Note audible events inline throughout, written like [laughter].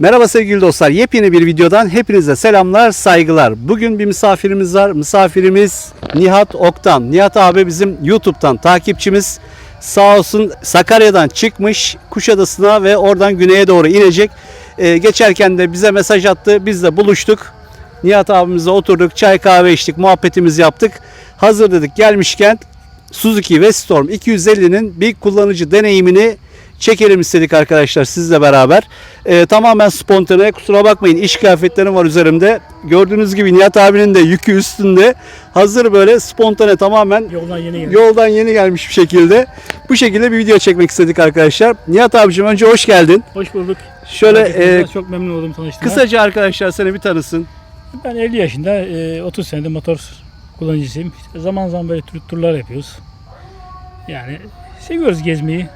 Merhaba sevgili dostlar. Yepyeni bir videodan hepinize selamlar, saygılar. Bugün bir misafirimiz var. Misafirimiz Nihat Oktan. Nihat abi bizim YouTube'dan takipçimiz. Sağ olsun Sakarya'dan çıkmış Kuşadası'na ve oradan güneye doğru inecek. Ee, geçerken de bize mesaj attı. Biz de buluştuk. Nihat abimizle oturduk, çay kahve içtik, muhabbetimizi yaptık. Hazır dedik gelmişken Suzuki Vestorm 250'nin bir kullanıcı deneyimini çekelim istedik arkadaşlar sizle beraber. Ee, tamamen spontane kusura bakmayın iş kıyafetlerim var üzerimde. Gördüğünüz gibi Nihat abinin de yükü üstünde. Hazır böyle spontane tamamen Yoldan yeni geldim. yoldan yeni gelmiş bir şekilde. Bu şekilde bir video çekmek istedik arkadaşlar. Nihat abicim önce hoş geldin. Hoş bulduk. Şöyle e, çok memnun oldum tanıştığıma. kısaca arkadaşlar seni bir tanısın. Ben 50 yaşında, e, 30 senedir motor kullanıcısıyım. İşte zaman zaman böyle tur, turlar yapıyoruz. Yani seviyoruz gezmeyi.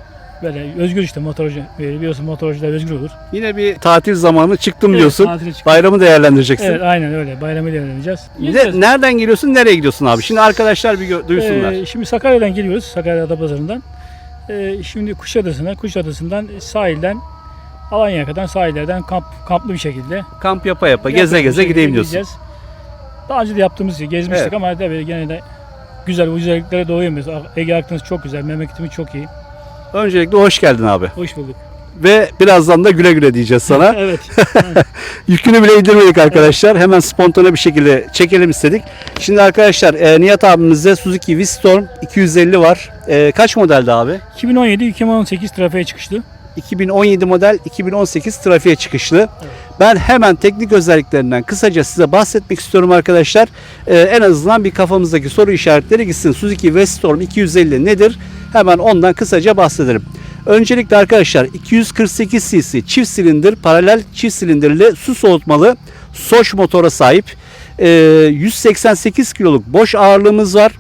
Böyle özgür işte motorcu. Biliyorsun motorcular özgür olur. Yine bir tatil zamanı çıktım Evet, diyorsun. Bayramı değerlendireceksin. Evet aynen öyle. Bayramı ilerleneceğiz. Bir de nereden geliyorsun, nereye gidiyorsun abi? Şimdi arkadaşlar bir gö- duysunlar. Ee, şimdi Sakarya'dan geliyoruz. Sakarya Adapazarı'ndan. Ee, şimdi Kuşadası'na, Kuşadası'ndan sahilden Alanya'ya kadar sahillerden kamp, kamplı bir şekilde Kamp yapa yapa, geze Yapalım, geze bir gideyim diyorsun. gideceğiz. Daha önce de yaptığımız gibi gezmiştik Evet. ama tabii gene de güzel bu güzelliklere doyamıyoruz. Ege Akdeniz çok güzel, memleketimiz çok iyi. Öncelikle hoş geldin abi. Hoş bulduk. Ve birazdan da güle güle diyeceğiz sana. [laughs] evet. [laughs] Yükünü bile indirmedik arkadaşlar. Hemen spontane bir şekilde çekelim istedik. Şimdi arkadaşlar e, Nihat abimizde Suzuki V-Storm 250 var. E, kaç modelde abi? 2017-2018 trafiğe çıkıştı. 2017 model 2018 trafiğe çıkışlı. Ben hemen teknik özelliklerinden kısaca size bahsetmek istiyorum arkadaşlar. Ee, en azından bir kafamızdaki soru işaretleri gitsin. Suzuki Vestorm 250 nedir? Hemen ondan kısaca bahsedelim. Öncelikle arkadaşlar 248 cc çift silindir paralel çift silindirli su soğutmalı Soş motora sahip. Ee, 188 kiloluk boş ağırlığımız var.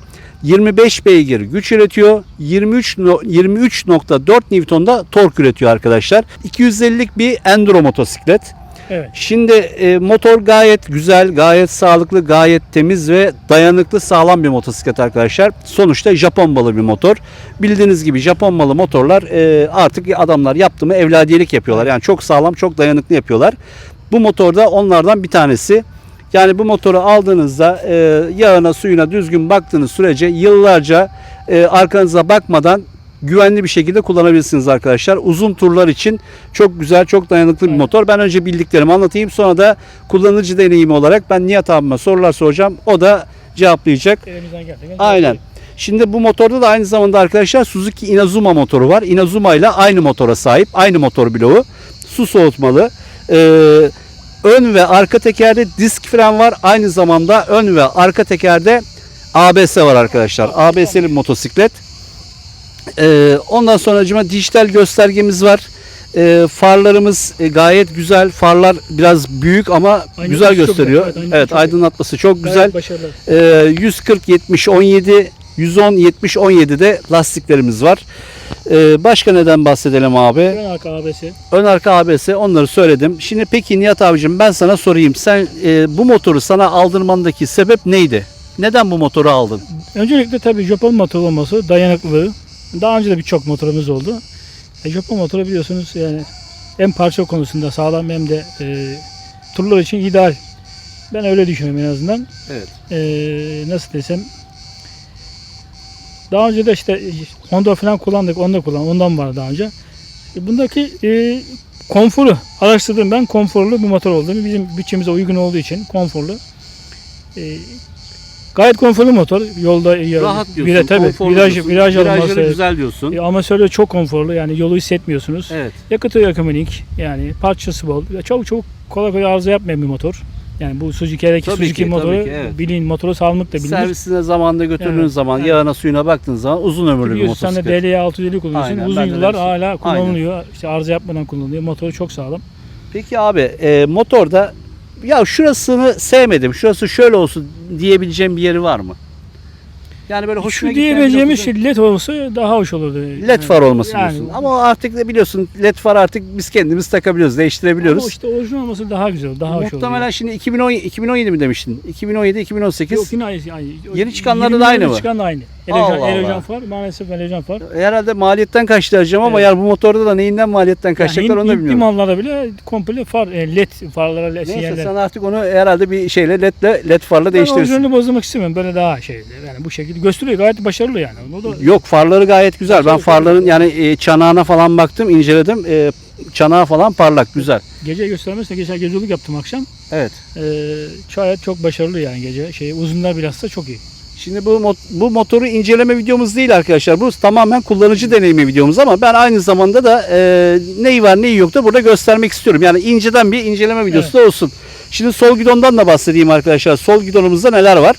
25 beygir güç üretiyor. 23 no- 23.4 Newton'da tork üretiyor arkadaşlar. 250'lik bir enduro motosiklet. Evet. Şimdi e, motor gayet güzel, gayet sağlıklı, gayet temiz ve dayanıklı, sağlam bir motosiklet arkadaşlar. Sonuçta Japon malı bir motor. Bildiğiniz gibi Japon malı motorlar e, artık adamlar yaptı mı evladiyelik yapıyorlar. Yani çok sağlam, çok dayanıklı yapıyorlar. Bu motorda onlardan bir tanesi. Yani bu motoru aldığınızda e, yağına suyuna düzgün baktığınız sürece yıllarca e, arkanıza bakmadan güvenli bir şekilde kullanabilirsiniz arkadaşlar. Uzun turlar için çok güzel, çok dayanıklı bir motor. Ben önce bildiklerimi anlatayım. Sonra da kullanıcı deneyimi olarak ben Nihat abime sorular soracağım. O da cevaplayacak. Elimizden geldiğince. Aynen. Şimdi bu motorda da aynı zamanda arkadaşlar Suzuki Inazuma motoru var. Inazuma ile aynı motora sahip. Aynı motor bloğu. Su soğutmalı. Ee, ön ve arka tekerde disk fren var. Aynı zamanda ön ve arka tekerde ABS var arkadaşlar. ABS'li motosiklet. Ee, ondan sonra dijital göstergemiz var. Ee, farlarımız e, gayet güzel. Farlar biraz büyük ama Aydınlatması güzel çok gösteriyor. güzel. Evet, Evet, aydınlatması çok çok güzel. Ee, 140 70 17 110 70 17'de lastiklerimiz var. Ee, başka neden bahsedelim abi? Ön arka ABS. Ön arka ABS onları söyledim. Şimdi peki Nihat abicim ben sana sorayım. Sen e, bu motoru sana aldırmandaki sebep neydi? Neden bu motoru aldın? Öncelikle tabii Japon motor olması, dayanıklılığı. Daha önce de birçok motorumuz oldu. E, Japon motoru biliyorsunuz yani hem parça konusunda sağlam hem de e, turlar için ideal. Ben öyle düşünüyorum en azından. Evet. E, nasıl desem daha önce de işte Honda falan kullandık, Honda kullan, ondan var daha önce. E, bundaki e, konforu araştırdım ben konforlu bir motor olduğunu bizim bütçemize uygun olduğu için konforlu. E, gayet konforlu motor. Yolda ya, Rahat diyorsun. vira- tabii, konforlu viraj, diyorsun, viraj alması. güzel diyorsun. E, amatörde çok konforlu yani yolu hissetmiyorsunuz. Evet. Yakıtı ekonomik yani parçası bol. Çok çok kolay kolay arıza yapmayan bir motor. Yani bu Suzuki'deki Tabii Suzuki ki, motoru ki, evet. bilin motoru sağlamlık da bilinir. Servisine zamanında götürdüğün Evet, zaman yağına suyuna baktığın zaman uzun ömürlü bir Biliyorsun sen de motosiklet. DLA 650 kullanıyorsun. Aynen, Uzun yıllar de- hala kullanılıyor. İşte arıza yapmadan kullanılıyor. Motoru çok sağlam. Peki abi e, motorda ya şurasını sevmedim. Şurası şöyle olsun diyebileceğim bir yeri var mı? Yani böyle hoşuna Şu diyebileceğimiz şey led olsa daha hoş olurdu. LED far olması Yani- diyorsun. Ama artık da biliyorsun LED far artık biz kendimiz takabiliyoruz, değiştirebiliyoruz. Ama işte orijinal olması daha güzel daha hoş olur. Muhtemelen şimdi 2010 2017 mi demiştin? 2017 2018. Yok yine aynı. Yeni çıkanlarda da 20 aynı mı? çıkan da aynı. Allah Elejan, Allah. elejan far maalesef elejan far. Herhalde maliyetten kaçtı acaba ama Evet. yani bu motorda da neyinden maliyetten kaçacaklar onu da bilmiyorum. mallarda bile komple far, e, led farlara led Neyse sinyaller. sen artık onu herhalde bir şeyle ledle led farla Ben değiştirirsin. orijinalini bozmak istemiyorum. Böyle daha şey. Yani bu şekilde gösteriyor. Gayet başarılı yani. O da Yok farları gayet güzel. Ben farların yani e, çanağına falan baktım, inceledim. E, çanağı falan parlak, güzel. gece göstermezse geçen gecelik yaptım akşam. Evet. Ee, gayet çok başarılı yani gece. Şey uzunlar bilhassa çok iyi. Şimdi bu bu motoru inceleme videomuz değil arkadaşlar. Bu tamamen kullanıcı deneyimi videomuz ama ben aynı zamanda da e, neyi var neyi yok da burada göstermek istiyorum. Yani inceden bir inceleme videosu da olsun. Şimdi sol gidondan da bahsedeyim arkadaşlar. Sol gidonumuzda neler var?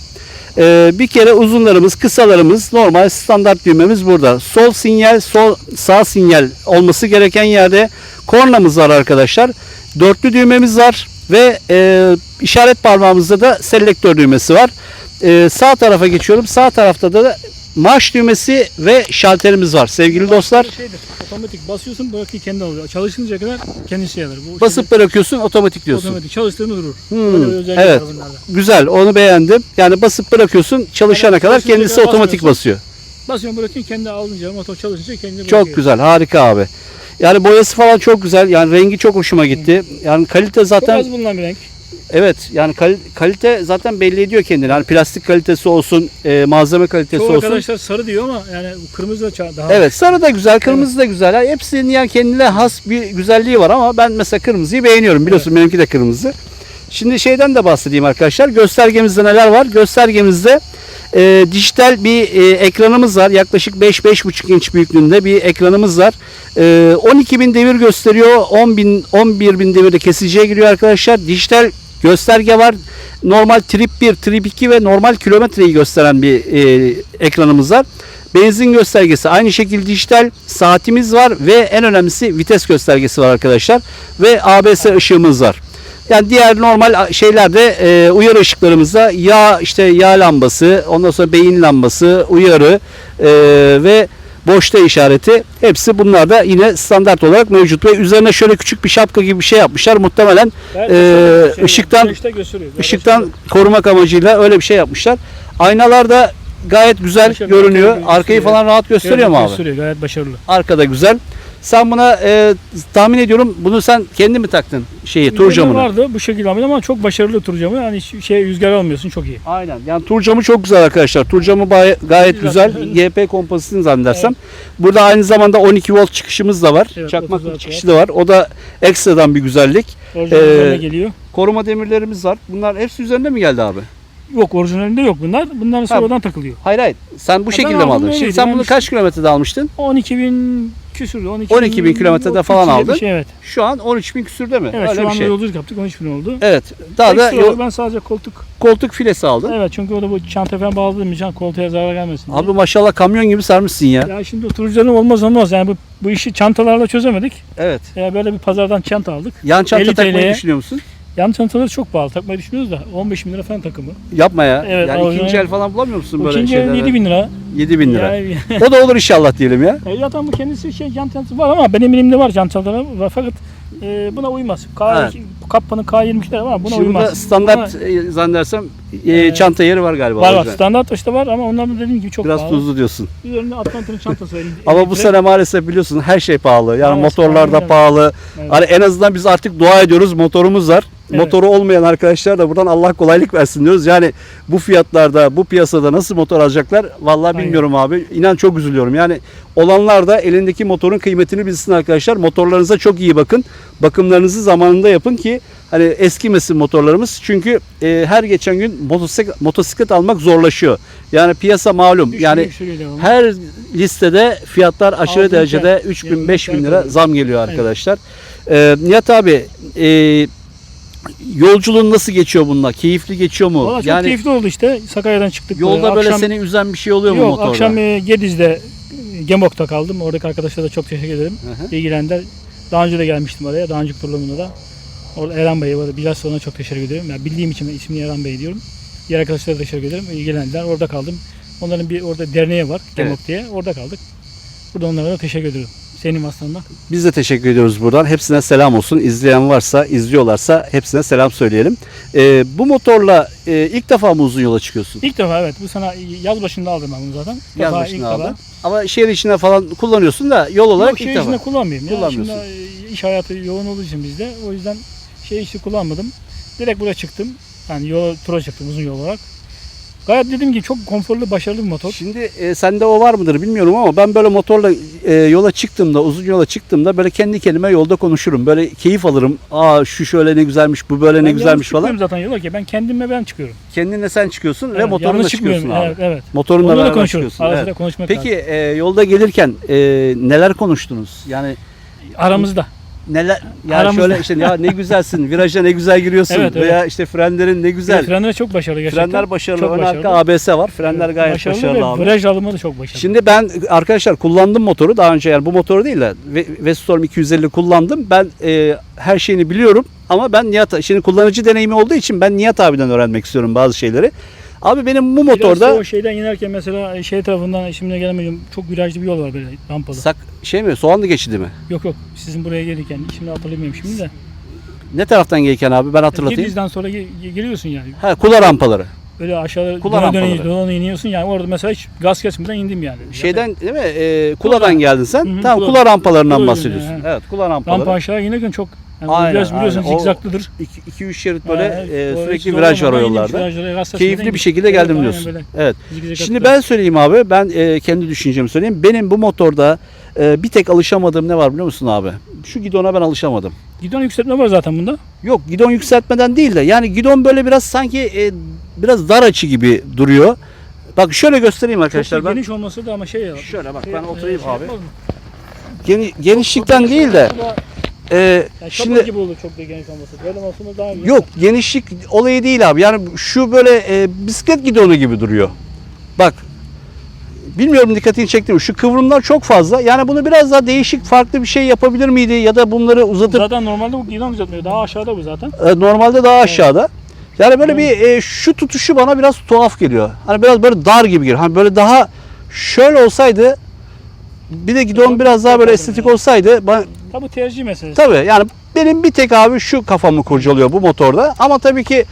E, bir kere uzunlarımız, kısalarımız, normal standart düğmemiz burada. Sol sinyal, sol sağ sinyal olması gereken yerde kornamız var arkadaşlar. Dörtlü düğmemiz var ve e, işaret parmağımızda da selektör düğmesi var. Ee, sağ tarafa geçiyorum. Sağ tarafta da marş düğmesi ve şalterimiz var sevgili dostlar. Şeydir, otomatik basıyorsun bırakıyor kendi alıyor. Çalışıncaya kadar kendisi yalar. Bu Basıp bırakıyorsun otomatik diyorsun. otomatik çalıştığını durur. Hmm, evet. Güzel onu beğendim. Yani basıp bırakıyorsun çalışana Evet, kadar çalışınca kendisi kadar otomatik basıyor. Basıyorsun bırakıyorsun kendi alınca motor çalışınca kendi bırakıyor. Çok güzel harika abi. Yani boyası falan çok güzel. Yani rengi çok hoşuma gitti. Yani kalite Çok zaten az bulunan bir renk. Evet yani kal- kalite zaten belli ediyor kendini. Yani plastik kalitesi olsun, e, malzeme kalitesi Çoğu olsun. arkadaşlar sarı diyor ama yani kırmızı da daha Evet sarı da güzel, kırmızı da güzel. Yani hepsinin yani kendine has bir güzelliği var ama ben mesela kırmızıyı beğeniyorum. Biliyorsun benimki de kırmızı. Şimdi şeyden de bahsedeyim arkadaşlar. Göstergemizde neler var? Göstergemizde e, dijital bir e, ekranımız var. Yaklaşık 5-5,5 inç büyüklüğünde bir ekranımız var. E, 12.000 devir gösteriyor. 10.000 11.000 devirde kesiciye giriyor arkadaşlar. Dijital gösterge var. Normal trip 1, trip 2 ve normal kilometreyi gösteren bir e, ekranımız var. Benzin göstergesi aynı şekilde dijital saatimiz var ve en önemlisi vites göstergesi var arkadaşlar ve ABS ışığımız var. Yani diğer normal şeylerde e, uyarı ışıklarımızda yağ işte yağ lambası, ondan sonra beyin lambası, uyarı e, ve boşta işareti hepsi bunlar da yine standart olarak mevcut ve üzerine şöyle küçük bir şapka gibi bir şey yapmışlar. Muhtemelen e. Şey, ışıktan ışıktan başarılı. korumak amacıyla öyle bir şey yapmışlar. Aynalar da gayet güzel Başarılı, görünüyor. arkayı falan rahat gösteriyor mu abi? Gösteriyor gayet başarılı. Arkada güzel. Sen buna e, tahmin ediyorum bunu sen kendi mi taktın şeyi tur camını? vardı bu şekilde ama çok başarılı tur camı. Yani şey rüzgar almıyorsun çok iyi. Aynen. Yani tur camı çok güzel arkadaşlar. Tur camı bay- gayet Güzel. YP kompozitini zannedersem. Burada aynı zamanda 12 volt çıkışımız da var. Evet, Çakmaklık 36 çıkışı da var. O da ekstradan bir güzellik. Orijinal Ee, üzerine geliyor. Koruma demirlerimiz var. Bunlar hepsi üzerinde mi geldi abi? Yok orijinalinde yok bunlar. Bunların sonradan takılıyor. Hayır hayır. Sen bu ben şekilde mi aldım aldın? Şimdi sen Ben bunu işte- kaç kilometrede almıştın? 12 bin küsürdü. 12 12 bin kilometrede falan aldın. Şey, evet. Şu an 13 bin küsürde mi? Evet Öyle şu anda şey. yolculuk yaptık 13 bin oldu. Evet. Daha da Ekstra yol- olarak ben sadece koltuk. koltuk filesi aldın. Evet çünkü orada bu çanta falan bağladığım için koltuğa zarar gelmesin. diye. Abi maşallah kamyon gibi sarmışsın ya. Ya şimdi oturucuların olmaz olmaz. Yani bu, bu işi çantalarla çözemedik. Evet. Ya böyle bir pazardan çanta aldık. Yan çanta 50 takmayı TL'ye. düşünüyor musun? Yan çantaları çok pahalı. Takmayı düşünüyoruz da 15 bin lira falan takımı. Yapma ya. Evet, yani ikinci el falan bulamıyor musun böyle İkinci şeylerden? 7 bin lira. 7 bin lira. Yani, [laughs] O da olur inşallah diyelim ya. E, zaten bu kendisi şey yan çantası var ama benim elimde var yan çantaları var fakat e, buna uymaz. K, Evet. Kappanın K22'leri var buna Şimdi uymaz. burada standart e, zannedersem e, Evet. çanta yeri var galiba. var var standart işte var ama onlar da dediğim gibi çok Biraz pahalı. tuzlu diyorsun. Üzerinde Atlantik'in çantası var. [laughs] Ama bu sene maalesef biliyorsun her şey pahalı. Yani Evet, motorlar da pahalı. Evet. Hani en azından biz artık dua ediyoruz motorumuz var. Evet. Motoru olmayan arkadaşlar da buradan Allah kolaylık versin diyoruz. Yani bu fiyatlarda, bu piyasada nasıl motor alacaklar vallahi Aynen. bilmiyorum abi. İnan çok üzülüyorum. Yani olanlar da elindeki motorun kıymetini bilsin arkadaşlar. Motorlarınıza çok iyi bakın. Bakımlarınızı zamanında yapın ki hani eskimesin motorlarımız. Çünkü e, her geçen gün motosiklet, motosiklet almak zorlaşıyor. Yani piyasa malum. Düşürüyor, Yani her listede fiyatlar aşırı derecede fiyat, 3 bin yazılı 5 bin lira zam geliyor Evet. arkadaşlar. Ee, Nihat abi e, yolculuğun nasıl geçiyor bununla? Keyifli geçiyor mu? Valla çok yani keyifli oldu işte. Sakarya'dan çıktık. yolda buraya. böyle Akşam- seni üzen bir şey oluyor mu Yok motorda? akşam e, Gediz'de e, Gemok'ta kaldım. Oradaki arkadaşlara da çok teşekkür ederim. Hı hı. İlgilendiler. Daha önce de gelmiştim oraya. Daha önceki turlarımda da. Orada Eren Bey'e var. Biraz ona çok teşekkür ederim. Yani bildiğim için ismini Eren Bey diyorum. Diğer arkadaşlara da teşekkür ederim. İlgilendiler. Orada kaldım. Onların bir orada derneği var. Demok diye. Orada kaldık. Burada onlara da teşekkür ediyorum. Senin aslında. Biz de teşekkür ediyoruz buradan. Hepsine selam olsun. İzleyen varsa, izliyorlarsa hepsine selam söyleyelim. Ee, bu motorla e, ilk defa mı uzun yola çıkıyorsun? İlk defa evet. Bu sana yaz başında aldım ben bunu zaten. İlk Yaz defa, başına ilk aldın. Ama şehir içinde falan kullanıyorsun da yol olarak Yok, ilk şehir defa. içinde kullanmıyorum. Ya. Kullanmıyorsun. Şimdi e, iş hayatı yoğun olduğu için bizde. O yüzden şehir içi kullanmadım. Direkt buraya çıktım. Yani yola, tura çıktım uzun yol olarak. Gayet dediğim gibi çok konforlu, başarılı bir motor. Şimdi e, sende o var mıdır bilmiyorum ama ben böyle motorla e, yola çıktığımda, uzun yola çıktığımda böyle kendi kendime yolda konuşurum. Böyle keyif alırım. Aa şu şöyle ne güzelmiş, bu böyle ne Ben güzelmiş yalnız falan. çıkmıyorum zaten yola ki ben kendimle ben çıkıyorum. Kendinle sen çıkıyorsun ve Evet, motorunla yalnız çıkıyorsun abi. Evet, evet. Motorunla Onunla beraber çıkıyorsun. Evet. konuşmak Peki lazım. e, yolda gelirken e, neler konuştunuz? Yani Aramızda. Neler yani Aramızda. şöyle işte ya ne güzelsin, viraja ne güzel giriyorsun Evet, evet. veya işte frenlerin ne güzel. Evet, frenler çok başarılı gerçekten. Frenler başarılı, Çok ön arka ABS var. Frenler gayet başarılı, başarılı, ve abi. viraj alımı da çok başarılı. Şimdi ben arkadaşlar kullandım motoru daha önce yani bu motoru değil de Ve- Vestorm 250 kullandım. Ben e, her şeyini biliyorum ama ben Nihat şimdi kullanıcı deneyimi olduğu için ben Nihat abiden öğrenmek istiyorum bazı şeyleri. Abi benim bu Biraz da motorda o şeyden inerken mesela şey tarafından şimdi gelemedim çok virajlı bir yol var böyle rampalı. sak şey mi soğanlı geçidi mi? Yok yok sizin buraya gelirken şimdi hatırlamıyorum şimdi de. Ne taraftan gelirken abi ben hatırlatayım. Gediz'den sonra geliyorsun yani. Ha kula rampaları. Böyle aşağı Kula rampaları. döne iniyorsun yani orada mesela hiç gaz kesmeden indim yani. Şeyden değil mi? E, kuladan Kula. geldin sen. Hı hı, tamam kula. kula rampalarından Kula bahsediyorsun. yönü, Evet kula rampaları. rampa aşağı inerken çok yani Aynen, biraz biliyorsun aynen. Zikzaklıdır. 2-3 şerit böyle Ha, e, o sürekli viraj var o yollarda. Keyifli bir şekilde Evet, geldim diyorsun. böyle. Evet. Şimdi ben söyleyeyim abi. Ben e, kendi düşüncemi söyleyeyim. Benim bu motorda e, bir tek alışamadığım ne var biliyor musun abi? Şu gidona ben alışamadım. Gidon yükseltme var zaten bunda. Yok gidon yükseltmeden değil de yani gidon böyle biraz sanki e, biraz dar açı gibi duruyor. Bak şöyle göstereyim arkadaşlar çok ben. geniş olması da ama şey ya. Şöyle bak şey- ben oturayım şey abi. Geni- genişlikten değil de e, Yani şimdi gibi olur çok da geniş olması. Böyle olması daha iyi. Yok genişlik olayı değil abi. Yani şu böyle e, bisiklet gidonu gibi duruyor. Bak. Bilmiyorum dikkatini çekti mi? Şu kıvrımlar çok fazla. Yani bunu biraz daha değişik farklı bir şey yapabilir miydi? Ya da bunları uzatıp Zaten normalde bu gidon düzeltmiyor. Daha aşağıda bu zaten. e, normalde daha aşağıda. Yani böyle bir e, şu tutuşu bana biraz tuhaf geliyor. Hani biraz böyle dar gibi geliyor. Hani böyle daha şöyle olsaydı bir de gidon biraz daha böyle estetik olsaydı ben, Tabi tercih meselesi. Tabii yani benim bir tek abi şu kafamı kurcalıyor bu motorda. Ama tabii ki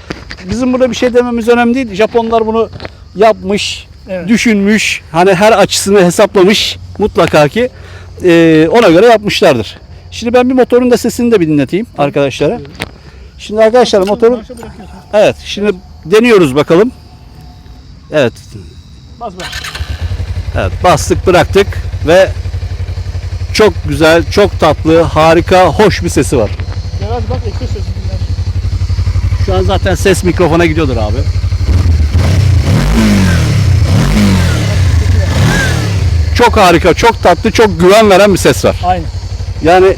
bizim burada bir şey dememiz önemli değil. Japonlar bunu yapmış, Evet. düşünmüş, hani her açısını hesaplamış mutlaka ki e, ona göre yapmışlardır. Şimdi ben bir motorun da sesini de bir dinleteyim arkadaşlara. Şimdi arkadaşlar bırakıyorsun. evet şimdi deniyoruz bakalım. Evet Bas bas. Evet bastık bıraktık ve çok güzel, çok tatlı, harika, hoş bir sesi var. Biraz bak ekle sesi dinler. Şu an zaten ses mikrofona gidiyordur abi. Çok harika, çok tatlı, çok güven veren bir ses var. Aynı. Yani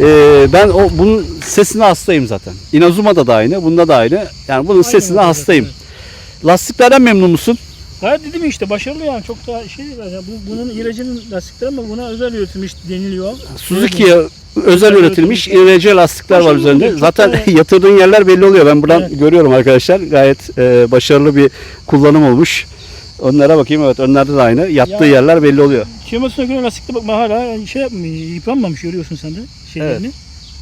e, ben o bunun sesine hastayım zaten. Inazuma'da da aynı, bunda da aynı. Yani bunun sesine motor hastayım. evet. Lastiklerden memnun musun? Gayet dedim işte başarılı yani çok da şey değil. Yani bu, bunun ilacının lastikleri ama buna özel üretilmiş deniliyor. Suzuki'ye özel üretilmiş IRC lastikler var Başarılı üzerinde. oluyor, çok [laughs] Zaten da- yatırdığın yerler belli oluyor. Ben buradan Evet. görüyorum arkadaşlar. Gayet e, başarılı bir kullanım olmuş. Onlara bakayım evet önlerde de aynı. Yattığı Ya- yerler belli oluyor. Kilometresine göre lastikte bakma hala yani şey yapmıyor, yıpranmamış görüyorsun sen de şeylerini.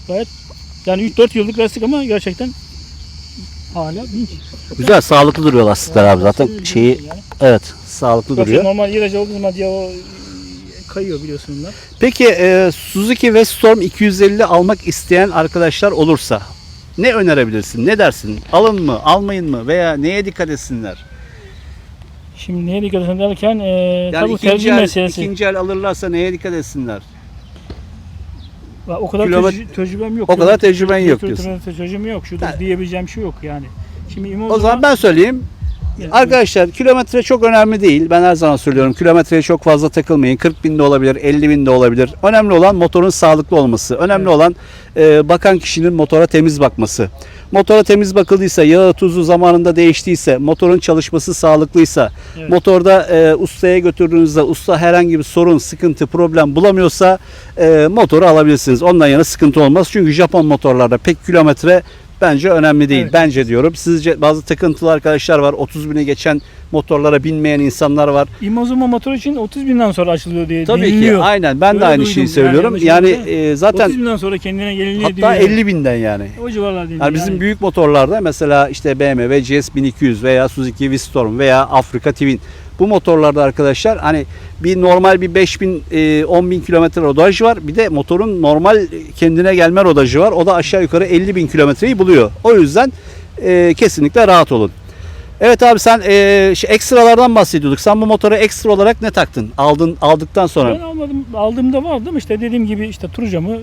Gayet yani 3-4 yıllık lastik ama gerçekten hala dinç. Güzel sağlıklı duruyor lastikler abi zaten şeyi evet sağlıklı Yoksa duruyor. normal ilacı olduğu zaman diye o kayıyor biliyorsun bunlar. Peki e, Suzuki Westorm 250 almak isteyen arkadaşlar olursa ne önerebilirsin? Ne dersin? Alın mı, almayın mı veya neye dikkat etsinler? Şimdi neye dikkat edin derken e, Yani tabii ikinci tercih el, meselesi. ikinci el alırlarsa neye dikkat etsinler? O kadar Kilomet- tecrü- tecrübem yok. O kadar Tecrü- tecrüben yok diyorsun. tecrübem- yok. Yani- diyebileceğim şey yok yani. Şimdi O İmoza'da zaman ben söyleyeyim. Arkadaşlar kilometre çok önemli değil. Ben her zaman söylüyorum kilometreye çok fazla takılmayın. 40 bin de olabilir, 50 bin de olabilir. Önemli olan motorun sağlıklı olması. Önemli Evet. olan e, bakan kişinin motora temiz bakması. Motora temiz bakıldıysa, yağı tuzu zamanında değiştiyse, motorun çalışması sağlıklıysa, Evet. motorda e, ustaya götürdüğünüzde usta herhangi bir sorun, sıkıntı, problem bulamıyorsa e, motoru alabilirsiniz. Ondan yana sıkıntı olmaz. Çünkü Japon motorlarda pek kilometre bence önemli değil. Evet. Bence diyorum. Sizce bazı takıntılı arkadaşlar var. 30 bine geçen motorlara binmeyen insanlar var. İmozuma motor için 30 binden sonra açılıyor diye Tabii ki deniliyor. aynen ben de Öyle aynı duydum. şeyi Yani söylüyorum. Yani, olursa e, 30 zaten binden sonra kendine geliniyor hatta diyor. 50 binden yani. O civarlar deniyor. Yani bizim yani. büyük motorlarda mesela işte BMW GS 1200 veya Suzuki V-Storm veya Africa Twin bu motorlarda arkadaşlar hani bir normal bir 5000 e, 10.000 kilometre rodaj var. Bir de motorun normal kendine gelme rodajı var. O da aşağı yukarı 50 bin kilometreyi buluyor. O yüzden e, kesinlikle rahat olun. Evet abi sen e, şey, ekstralardan bahsediyorduk. Sen bu motora ekstra olarak ne taktın? Aldın aldıktan sonra. Ben almadım. Aldığımda vardı ama işte dediğim gibi işte tur camı,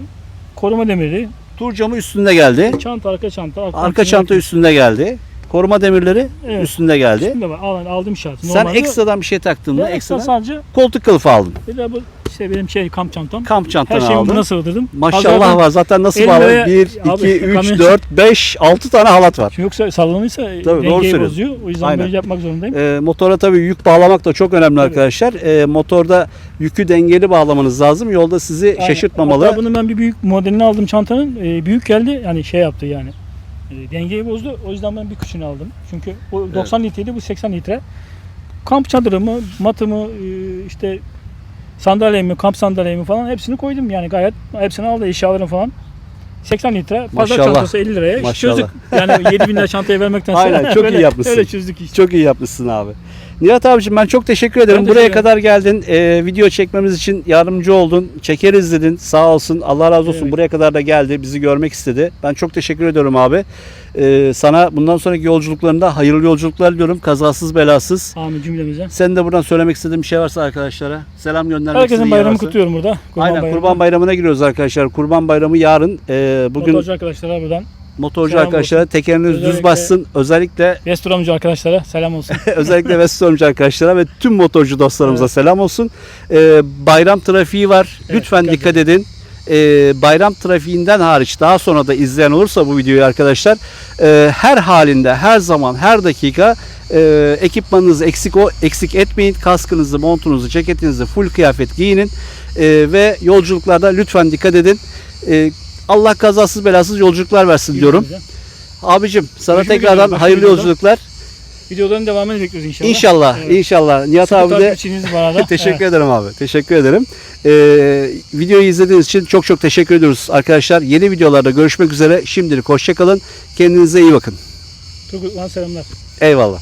koruma demiri, Tur camı üstünde geldi. çanta, arka çanta. Arka çanta üstünde geldi. Koruma demirleri Evet. üstünde geldi. Üstünde var. Al- Aldım şart. Sen ekstradan bir şey taktın mı? Ekstra Ekstradan sadece koltuk kılıfı aldın. bir de bu işte benim şey kamp çantam. Kamp Her çantanı şeyimi aldın. buna sığdırdım. Maşallah Pazardan- var. Zaten nasıl liraya- 1, Abi, 2, 3, kamyon- 4, 5, 6 tane halat var. Yoksa sallanırsa doğru dengeyi söylüyorsun. bozuyor. O yüzden Aynen. böyle yapmak zorundayım. Ee, motora tabii yük bağlamak da çok önemli arkadaşlar. Ee, motorda yükü dengeli bağlamanız lazım. Yolda sizi Aynen. şaşırtmamalı. Hatta bunun ben bir büyük modelini aldım çantanın. Ee, büyük geldi. Yani şey yaptı yani. E, dengeyi bozdu. O yüzden ben bir küçüğünü aldım. Çünkü o 90 litreydi bu 80 litre. Kamp çadırımı, matımı, e, işte sandalyemi, kamp sandalyemi falan hepsini koydum. Yani gayet hepsini aldı eşyalarım falan. 80 litre. Pazar Maşallah. çantası 50 liraya. Maşallah. Çözdük. Yani 7 bin lira çantaya vermektense. [laughs] Aynen, çok iyi [laughs] öyle- yapmışsın. Öyle çözdük işte. Çok iyi yapmışsın abi. Nihat abicim ben çok teşekkür ederim. Ben Buraya teşekkür kadar geldin. Ee, video çekmemiz için yardımcı oldun. Çekeriz dedin. Sağ olsun. Allah razı olsun. Evet. Buraya kadar da geldi. Bizi görmek istedi. Ben çok teşekkür ediyorum abi. Ee, sana bundan sonraki yolculuklarında hayırlı yolculuklar diliyorum. Kazasız belasız. Amin cümlemize. Sen de buradan söylemek istediğin bir şey varsa arkadaşlara. Selam göndermek Herkesin yer bayramını varsa. kutluyorum burada. Aynen bayramı. Kurban Bayramı'na giriyoruz arkadaşlar. Kurban Bayramı yarın. Ee, bugün Motorcu arkadaşlara buradan. Motorcu selam arkadaşlara tekeriniz düz Özellikle- bassın. Özellikle Vestur arkadaşlara selam olsun. [laughs] özellikle Vestormcu arkadaşlara ve tüm motorcu dostlarımıza Evet. selam olsun. Ee, bayram trafiği var. Evet, Lütfen dikkat dikkat edin. Ee, bayram trafiğinden hariç daha sonra da izleyen olursa bu videoyu arkadaşlar e, her halinde her zaman her dakika e, ekipmanınızı eksik o eksik etmeyin. Kaskınızı, montunuzu, ceketinizi full kıyafet giyinin E, ve yolculuklarda lütfen dikkat edin. E, Allah kazasız belasız yolculuklar versin diyorum. Abicim sana Görüşmek tekrardan üzere, başka hayırlı videoda. yolculuklar. Videoların devamını bekliyoruz inşallah. İnşallah, Evet. inşallah. Nihat Sıkı abi de takipçiniz bu arada. [laughs] teşekkür ederim abi. Teşekkür ederim. Ee, videoyu izlediğiniz için çok çok teşekkür ediyoruz arkadaşlar. Yeni videolarda görüşmek üzere. Şimdilik hoşçakalın. Kendinize iyi bakın. Turgut'tan selamlar. Eyvallah.